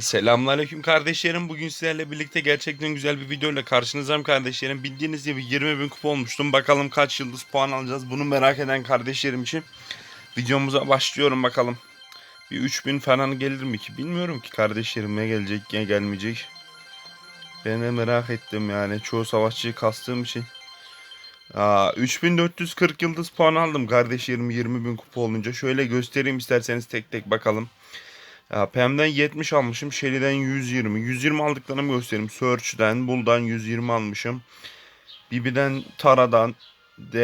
Selamünaleyküm kardeşlerim. Bugün sizlerle birlikte gerçekten güzel bir videoyla karşınızdayım kardeşlerim. Bildiğiniz gibi 20 bin kupa olmuştum. Bakalım kaç yıldız puan alacağız. Bunu merak eden kardeşlerim için videomuza başlıyorum bakalım. Bir 3000 falan gelir mi ki? Bilmiyorum ki kardeşlerim ne gelecek ne gelmeyecek. Ben de merak ettim yani. Çoğu savaşçıyı kastığım için. Aa, 3440 yıldız puan aldım kardeşlerim 20 bin kupa olunca. Şöyle göstereyim isterseniz tek tek bakalım. Ya Pam'den 70 almışım. Shelly'den 120. 120 aldıklarımı göstereyim. Search'den, Bull'dan 120 almışım. Bibi'den, Tara'dan, D-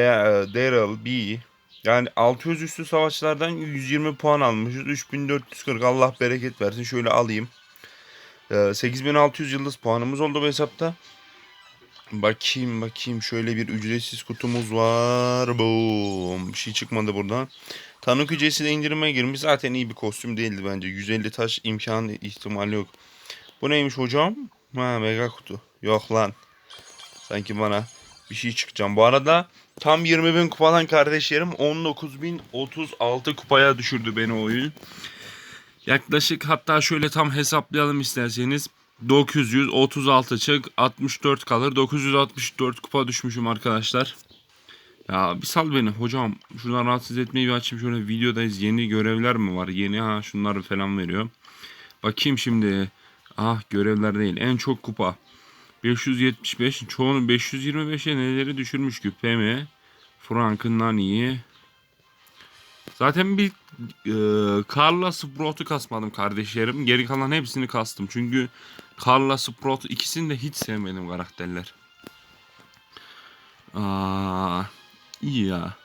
Daryl, B. Yani 600 üstü savaşlardan 120 puan almışız. 3440 Allah bereket versin. Şöyle alayım. Ee, 8600 yıldız puanımız oldu bu hesapta. Bakayım bakayım şöyle bir ücretsiz kutumuz var. Boom. Bir şey çıkmadı buradan. Tanık hücresi de indirime girmiş. Zaten iyi bir kostüm değildi bence. 150 taş imkanı ihtimali yok. Bu neymiş hocam? Ha mega kutu. Yok lan. Sanki bana bir şey çıkacağım. Bu arada tam 20 bin kupadan kardeşlerim 19.036 kupaya düşürdü beni oyun. Yaklaşık hatta şöyle tam hesaplayalım isterseniz. 936 çık 64 kalır. 964 kupa düşmüşüm arkadaşlar. Ya bir sal beni hocam. Şuradan rahatsız etmeyi bir açayım. Şöyle videodayız. Yeni görevler mi var? Yeni ha şunları falan veriyor. Bakayım şimdi. Ah görevler değil. En çok kupa. 575. Çoğunu 525'e neleri düşürmüş ki? PM. Frank'ın Nani'yi. Zaten bir e, Carla Sprout'u kasmadım kardeşlerim. Geri kalan hepsini kastım. Çünkü Carla Sprout ikisini de hiç sevmedim karakterler. Aa, iyi ya.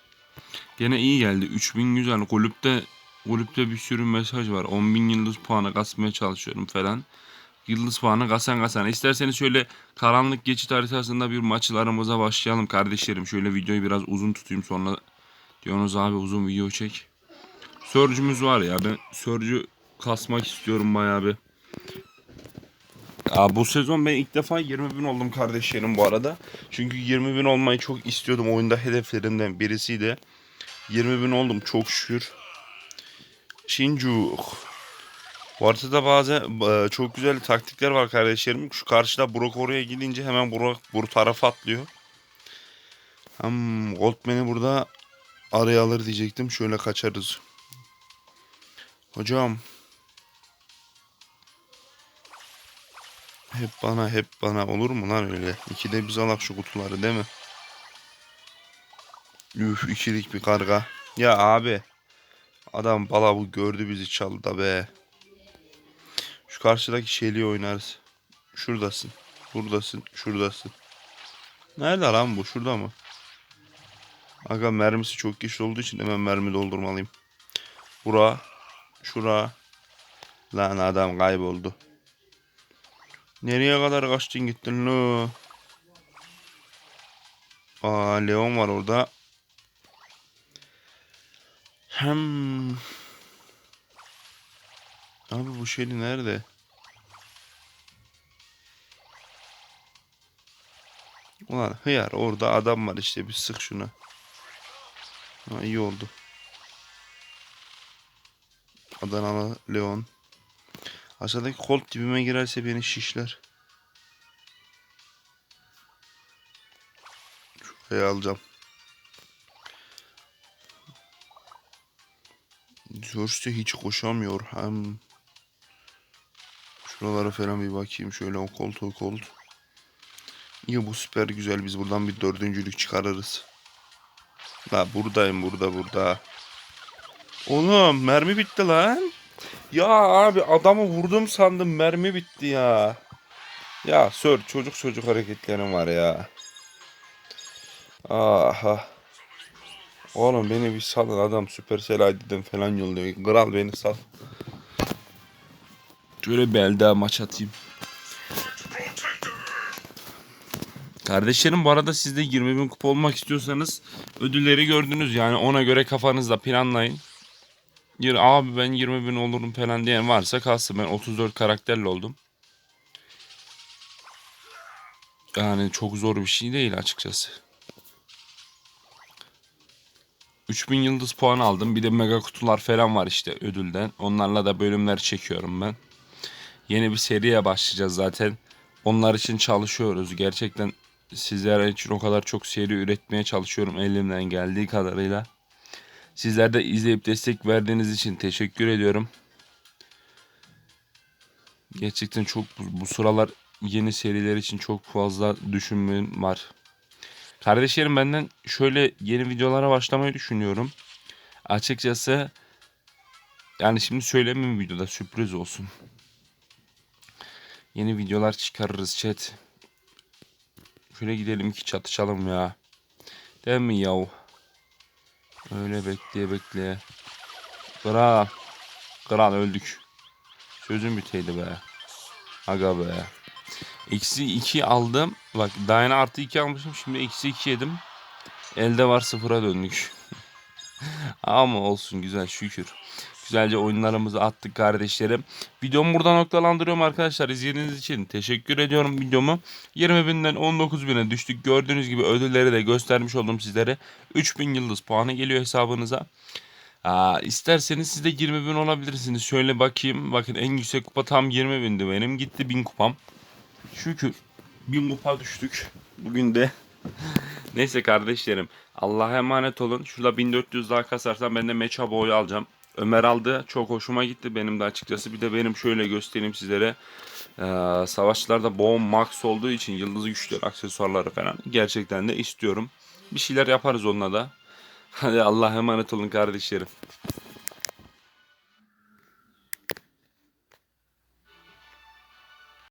Gene iyi geldi. 3000 güzel. Kulüpte kulüpte bir sürü mesaj var. 10.000 yıldız puanı kasmaya çalışıyorum falan. Yıldız puanı kasan kasan. İsterseniz şöyle karanlık geçit haritasında bir maçlarımıza başlayalım kardeşlerim. Şöyle videoyu biraz uzun tutayım sonra diyorsunuz abi uzun video çek. Sörcümüz var ya ben sörcü kasmak istiyorum bayağı bir. Ya bu sezon ben ilk defa 20 bin oldum kardeşlerim bu arada. Çünkü 20 bin olmayı çok istiyordum. Oyunda hedeflerimden birisiydi. 20 bin oldum çok şükür. Shinjuk. Bu haritada bazen e, çok güzel taktikler var kardeşlerim. Şu karşıda Brock oraya gidince hemen Brock bu tarafa atlıyor. Hem Goldman'i burada araya alır diyecektim. Şöyle kaçarız. Hocam. Hep bana hep bana olur mu lan öyle? İkide biz alak şu kutuları değil mi? Üf ikilik bir karga. Ya abi. Adam bala bu gördü bizi çaldı da be. Şu karşıdaki şeyliği oynarız. Şuradasın. Buradasın. Şuradasın. Nerede lan bu? Şurada mı? Aga mermisi çok güçlü olduğu için hemen mermi doldurmalıyım. Bura. Şura. Lan adam kayboldu. Nereye kadar kaçtın gittin lo? Aa Leon var orada. Hem Abi bu şeyli nerede? Ulan hıyar orada adam var işte bir sık şuna. Ha iyi oldu. Adanalı Leon. Aşağıdaki Colt dibime girerse beni şişler. Şuraya alacağım. De hiç koşamıyor. Hem şuralara falan bir bakayım. Şöyle o kolt o kolt. İyi bu süper güzel. Biz buradan bir dördüncülük çıkarırız. La buradayım burada burada. Oğlum mermi bitti lan. Ya abi adamı vurdum sandım mermi bitti ya. Ya sör çocuk çocuk hareketlerim var ya. Aha. Oğlum beni bir salın adam Supercell ID'den falan yolluyor. Kral beni sal. Şöyle bir el maç atayım. Kardeşlerim bu arada siz de 20 bin kupa olmak istiyorsanız ödülleri gördünüz yani ona göre kafanızda planlayın. Abi ben 20 bin olurum falan diyen varsa kalsın ben 34 karakterle oldum. Yani çok zor bir şey değil açıkçası. 3000 yıldız puan aldım. Bir de mega kutular falan var işte ödülden. Onlarla da bölümler çekiyorum ben. yeni bir seriye başlayacağız zaten. Onlar için çalışıyoruz. Gerçekten sizler için o kadar çok seri üretmeye çalışıyorum elimden geldiği kadarıyla. Sizler de izleyip destek verdiğiniz için teşekkür ediyorum. Gerçekten çok bu, sıralar yeni seriler için çok fazla düşünmem var. Kardeşlerim benden şöyle yeni videolara başlamayı düşünüyorum. Açıkçası yani şimdi söylemeyeyim videoda sürpriz olsun. Yeni videolar çıkarırız chat. Şöyle gidelim ki çatışalım ya. Değil mi yav? Öyle bekleye bekleye. Kral. Kral öldük. Sözüm biteydi be. Aga be. Eksi 2 aldım. Bak yeni artı 2 almışım. Şimdi eksi 2 yedim. Elde var sıfıra döndük. Ama olsun güzel şükür. Güzelce oyunlarımızı attık kardeşlerim. Videomu burada noktalandırıyorum arkadaşlar. İzlediğiniz için teşekkür ediyorum videomu. 20 binden 19 bine düştük. Gördüğünüz gibi ödülleri de göstermiş oldum sizlere. 3000 yıldız puanı geliyor hesabınıza. Aa, isterseniz siz de 20 bin olabilirsiniz. Şöyle bakayım. Bakın en yüksek kupa tam 20 bindi benim. Gitti 1000 kupam. Şükür 1000 kupa düştük. Bugün de. Neyse kardeşlerim. Allah'a emanet olun. Şurada 1400 daha kasarsam ben de Mecha Boy'u alacağım. Ömer aldı. Çok hoşuma gitti benim de açıkçası. Bir de benim şöyle göstereyim sizlere. Ee, savaşçılarda boğum max olduğu için yıldız güçleri, aksesuarları falan gerçekten de istiyorum. Bir şeyler yaparız onunla da. Hadi Allah'a emanet olun kardeşlerim.